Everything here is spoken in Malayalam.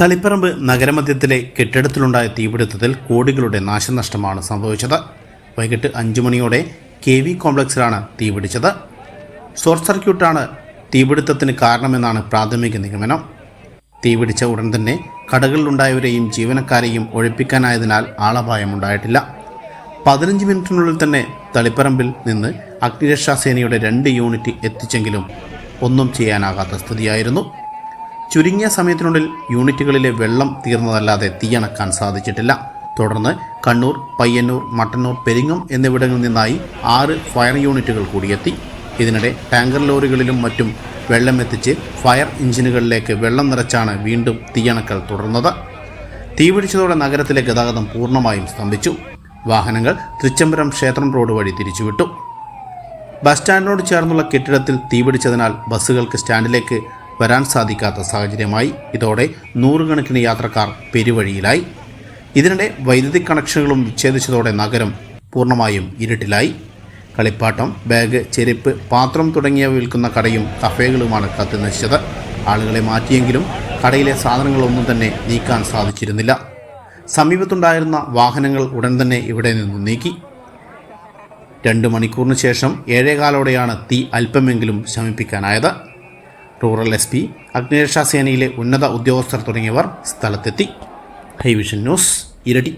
തളിപ്പറമ്പ് നഗരമധ്യത്തിലെ കെട്ടിടത്തിലുണ്ടായ തീപിടുത്തത്തിൽ കോടികളുടെ നാശനഷ്ടമാണ് സംഭവിച്ചത്. വൈകിട്ട് അഞ്ചു മണിയോടെ കെ വി കോംപ്ലക്സിലാണ് തീപിടിച്ചത്. ഷോർട്ട് സർക്യൂട്ടാണ് തീപിടുത്തത്തിന് കാരണമെന്നാണ് പ്രാഥമിക നിഗമനം. തീപിടിച്ച ഉടൻ തന്നെ കടകളിലുണ്ടായവരെയും ജീവനക്കാരെയും ഒഴിപ്പിക്കാനായതിനാൽ ആളപായമുണ്ടായിട്ടില്ല. പതിനഞ്ച് മിനിറ്റിനുള്ളിൽ തന്നെ തളിപ്പറമ്പിൽ നിന്ന് അഗ്നിരക്ഷാസേനയുടെ രണ്ട് യൂണിറ്റ് എത്തിച്ചെങ്കിലും ഒന്നും ചെയ്യാനാകാത്ത സ്ഥിതിയായിരുന്നു. ചുരുങ്ങിയ സമയത്തിനുള്ളിൽ യൂണിറ്റുകളിലെ വെള്ളം തീർന്നതല്ലാതെ തീയണക്കാൻ സാധിച്ചിട്ടില്ല. തുടർന്ന് കണ്ണൂർ പയ്യന്നൂർ മട്ടന്നൂർ പെരിങ്ങം എന്നിവിടങ്ങളിൽ നിന്നായി ആറ് ഫയർ യൂണിറ്റുകൾ കൂടിയെത്തി. ഇതിനിടെ ടാങ്കർ ലോറികളിലും മറ്റും വെള്ളമെത്തിച്ച് ഫയർ എഞ്ചിനുകളിലേക്ക് വെള്ളം നിറച്ചാണ് വീണ്ടും തീയണക്കൽ തുടർന്നത്. തീപിടിച്ചതോടെ നഗരത്തിലെ ഗതാഗതം പൂർണമായും സ്തംഭിച്ചു. വാഹനങ്ങൾ തൃച്ചംബരം ക്ഷേത്രം റോഡ് വഴി തിരിച്ചുവിട്ടു. ബസ് സ്റ്റാൻഡിനോട് ചേർന്നുള്ള കെട്ടിടത്തിൽ തീപിടിച്ചതിനാൽ ബസ്സുകൾക്ക് സ്റ്റാൻഡിലേക്ക് വരാൻ സാധിക്കാത്ത സാഹചര്യമായി ഇതോടെ നൂറുകണക്കിന് യാത്രക്കാർ പെരുവഴിയിലായി. ഇതിനിടെ വൈദ്യുതി കണക്ഷനുകളും വിച്ഛേദിച്ചതോടെ നഗരം പൂർണമായും ഇരുട്ടിലായി. കളിപ്പാട്ടം ബാഗ് ചെരുപ്പ് പാത്രം തുടങ്ങിയവ വിൽക്കുന്ന കടയും കഫേകളുമാണ് കത്തിനശിച്ചത്. ആളുകളെ മാറ്റിയെങ്കിലും കടയിലെ സാധനങ്ങളൊന്നും തന്നെ നീക്കാൻ സാധിച്ചിരുന്നില്ല. സമീപത്തുണ്ടായിരുന്ന വാഹനങ്ങൾ ഉടൻ തന്നെ ഇവിടെ നിന്ന് നീക്കി. രണ്ട് മണിക്കൂറിന് ശേഷം ഏഴേകാലോടെയാണ് തീ അല്പമെങ്കിലും ശമിപ്പിക്കാനായത്. റൂറൽ എസ് പി അഗ്നിരക്ഷാ സേനയിലെ ഉന്നത ഉദ്യോഗസ്ഥർ തുടങ്ങിയവർ സ്ഥലത്തെത്തി. ഹൈവിഷൻ ന്യൂസ് ഇരട്ടി